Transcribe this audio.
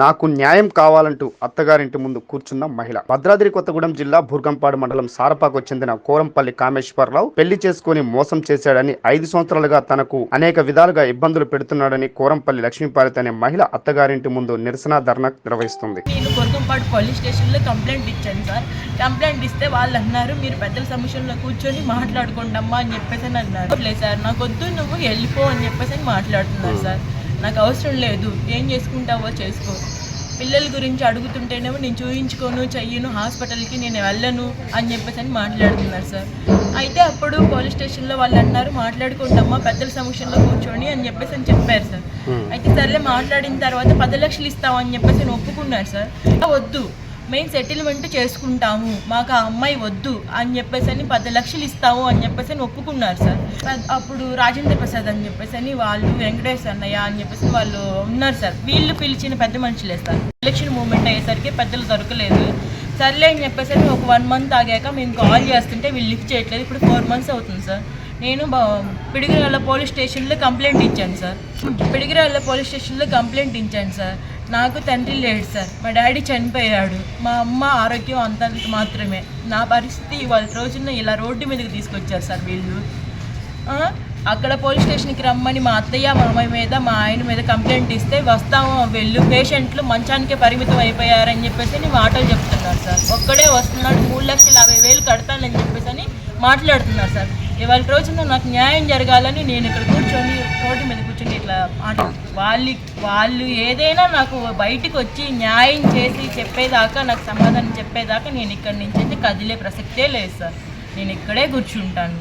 నాకు న్యాయం కావాలంటూ అత్తగారింటి ముందు కూర్చున్న మహిళ. భద్రాద్రి కొత్తగూడెం జిల్లా బుర్గంపాడు మండలం సారపాకు చెందిన కోరంపల్లి కామేశ్వరరావు పెళ్ళి చేసుకుని మోసం చేశాడని ఐదు సంవత్సరాలుగా తనకు అనేక విధాలుగా ఇబ్బందులు పెడుతున్నాడని కోరంపల్లి లక్ష్మీపాలిత అనే మహిళ అత్తగారింటి ముందు నిరసన ధర్నా నిర్వహిస్తుంది. నేను పోలీస్ స్టేషన్లో కంప్లైంట్ ఇచ్చాను సార్. కంప్లైంట్ ఇస్తే వాళ్ళు అన్నారు మీరు పెద్దల సమస్యల్లో కూర్చొని మాట్లాడుకోండమ్మా అని చెప్పేసి అన్నారు. లేదు సార్ నాకు వద్దు నువ్వు వెళ్ళిపో అని చెప్పేసి మాట్లాడుతున్నారు సార్. నాకు అవసరం లేదు. ఏం చేసుకుంటావో చేసుకో. పిల్లల గురించి అడుగుతుంటేనేమో నేను చూయించుకోను చెయ్యను హాస్పిటల్కి నేను వెళ్ళను అని చెప్పేసి అని మాట్లాడుతున్నారు సార్. అయితే అప్పుడు పోలీస్ స్టేషన్లో వాళ్ళు అన్నారు మాట్లాడుకుంటామా పెద్దల సమక్షంలో కూర్చొని అని చెప్పేసి అని చెప్పారు సార్. అయితే సర్లే మాట్లాడిన తర్వాత పది లక్షలు ఇస్తామని చెప్పేసి నేను ఒప్పుకున్నారు సార్. వద్దు. మేము సెటిల్మెంట్ చేసుకుంటాము. మాకు ఆ అమ్మాయి వద్దు అని చెప్పేసి అని పది లక్షలు ఇస్తాము అని చెప్పేసి అని ఒప్పుకున్నారు సార్. అప్పుడు రాజేంద్ర ప్రసాద్ అని చెప్పేసి అని వాళ్ళు వెంకటేష్ అన్నయ్య అని చెప్పేసి వాళ్ళు ఉన్నారు సార్. వీళ్ళు పిలిచిన పెద్ద మనుషులే సార్. ఎలక్షన్ మూమెంట్ అయ్యేసరికి పెద్దలు దొరకలేదు. సర్లే అని చెప్పేసి ఒక వన్ మంత్ ఆగాక మేము కాల్ చేస్తుంటే వీళ్ళు లిఫ్ట్ చేయట్లేదు. ఇప్పుడు ఫోర్ మంత్స్ అవుతుంది సార్. నేను బ- పిడిగిరాల పోలీస్ స్టేషన్లో కంప్లైంట్ ఇచ్చాను సార్. పిడిగిరాల పోలీస్ స్టేషన్లో కంప్లైంట్ ఇచ్చాను సార్. నాకు తండ్రి లేడు సార్. మా డాడీ చనిపోయాడు. మా అమ్మ ఆరోగ్యం అంతంత మాత్రమే. నా పరిస్థితి ఇవాళ రోజున ఇలా రోడ్డు మీదకి తీసుకొచ్చారు సార్ వీళ్ళు. అక్కడ పోలీస్ స్టేషన్కి రమ్మని మా అత్తయ్య మా అమ్మాయి మీద మా ఆయన మీద కంప్లైంట్ ఇస్తే వస్తాము వెళ్ళు. పేషెంట్లు మంచానికే పరిమితం అయిపోయారని చెప్పేసి నేను ఆటో చెప్తున్నారు సార్. ఒక్కడే వస్తున్నాడు. మూడు లక్షల యాభై వేలు కడతానని చెప్పేసి అని మాట్లాడుతున్నారు సార్. ఇవాళ రోజున నాకు న్యాయం జరగాలని నేను ఇక్కడ కూర్చొని రోడ్డు మీద కూర్చొని ఇట్లా మాట వాళ్ళు వాళ్ళు ఏదైనా నాకు బయటికి వచ్చి న్యాయం చేసి చెప్పేదాకా నాకు సమాధానం చెప్పేదాకా నేను ఇక్కడి నుంచి అయితే కదిలే ప్రసక్తే లేదు సార్. నేను ఇక్కడే కూర్చుంటాను.